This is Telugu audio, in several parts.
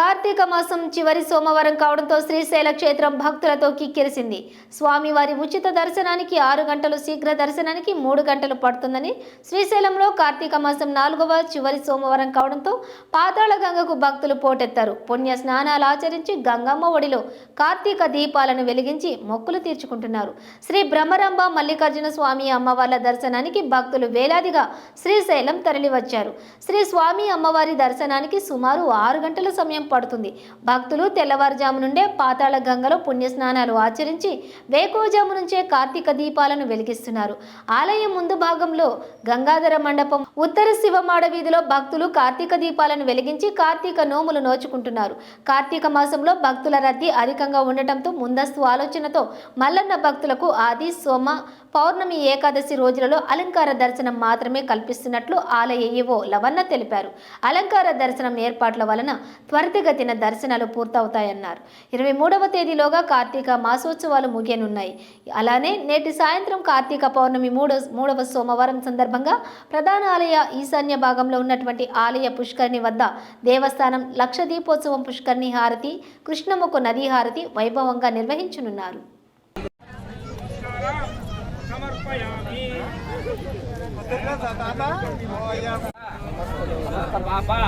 కార్తీక మాసం చివరి సోమవారం కావడంతో శ్రీశైల క్షేత్రం భక్తులతో కిక్కిరిసింది. స్వామివారి ఉచిత దర్శనానికి ఆరు గంటలు శీఘ్ర దర్శనానికి మూడు గంటలు పడుతుందని శ్రీశైలంలో కార్తీక మాసం నాలుగవ చివరి సోమవారం కావడంతో పాతాళ గంగకు భక్తులు పోటెత్తారు. పుణ్య స్నానాలు ఆచరించి గంగమ్మ ఒడిలో కార్తీక దీపాలను వెలిగించి మొక్కులు తీర్చుకుంటున్నారు. శ్రీ బ్రహ్మరంభ మల్లికార్జున స్వామి అమ్మవార్ల దర్శనానికి భక్తులు వేలాదిగా శ్రీశైలం తరలివచ్చారు. శ్రీ స్వామి అమ్మవారి దర్శనానికి సుమారు ఆరు గంటల సమయం పడుతుంది. భక్తులు తెల్లవారుజాము నుండే పాతాళ గంగలో పుణ్యస్నానాలు ఆచరించి వేకోజాము నుంచే కార్తీక దీపాలను వెలిగిస్తున్నారు. ఆలయం ముందు భాగంలో గంగాధర మండపం ఉత్తర శివమాడ వీధిలో భక్తులు కార్తీక దీపాలను వెలిగించి కార్తీక నోములు నోచుకుంటున్నారు. కార్తీక మాసంలో భక్తుల రద్దీ అధికంగా ఉండటంతో ముందస్తు ఆలోచనతో మల్లన్న భక్తులకు ఆది సోమ పౌర్ణమి ఏకాదశి రోజులలో అలంకార దర్శనం మాత్రమే కల్పిస్తున్నట్లు ఆలయ ఈవో లవన్న తెలిపారు. అలంకార దర్శనం ఏర్పాట్ల వలన త్వరితగతిన దర్శనాలు పూర్తవుతాయన్నారు. ఇరవై మూడవ తేదీలోగా కార్తీక మాసోత్సవాలు ముగియనున్నాయి. అలానే నేటి సాయంత్రం కార్తీక పౌర్ణమి మూడో మూడవ సోమవారం సందర్భంగా ప్రధాన ఆలయ ఈశాన్య భాగంలో ఉన్నటువంటి ఆలయ పుష్కరిణి వద్ద దేవస్థానం లక్ష దీపోత్సవం పుష్కరిణి హారతి కృష్ణముఖ నదీ హారతి వైభవంగా నిర్వహించనున్నారు. బాబా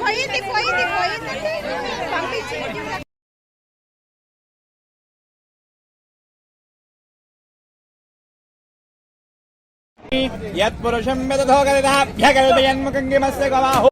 పోయింది పోయింది పోయింది పంపించి యత్పురుషం విదధోగదిదాభ్యకల్పయన్ముఖంగిమస్య గవాహో